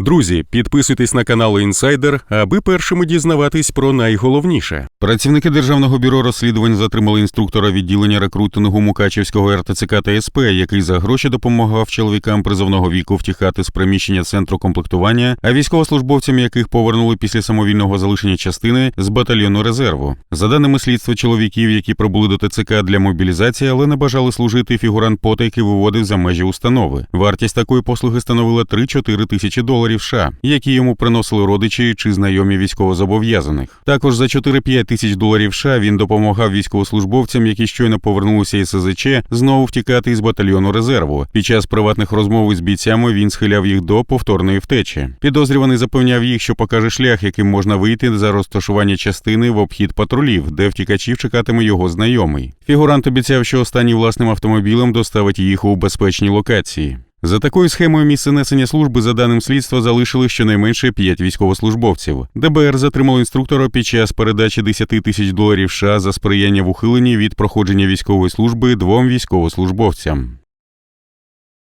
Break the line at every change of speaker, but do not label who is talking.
Друзі, підписуйтесь на канал Інсайдер, аби першими дізнаватись про найголовніше.
Працівники Державного бюро розслідувань затримали інструктора відділення рекрутингу Мукачівського РТЦК та СП, який за гроші допомагав чоловікам призовного віку втікати з приміщення центру комплектування, а військовослужбовцям, яких повернули після самовільного залишення частини з батальйону резерву. За даними слідства чоловіків, які прибули до ТЦК для мобілізації, але не бажали служити, фігурант потайки виводив за межі установи. Вартість такої послуги становила 3-4 тисячі доларів США, які йому приносили родичі чи знайомі військовозобов'язаних. Також за 4-5 тисяч доларів США він допомагав військовослужбовцям, які щойно повернулися із СЗЧ, знову втікати із батальйону резерву. Під час приватних розмов із бійцями він схиляв їх до повторної втечі. Підозрюваний запевняв їх, що покаже шлях, яким можна вийти за розташування частини в обхід патрулів, де втікачів чекатиме його знайомий. Фігурант обіцяв, що останній власним автомобілем доставить їх у безпечній локації. За такою схемою місце несення служби, за даним слідства, залишили щонайменше 5 військовослужбовців. ДБР затримало інструктора під час передачі 10 тисяч доларів США за сприяння в ухиленні від проходження військової служби двом військовослужбовцям.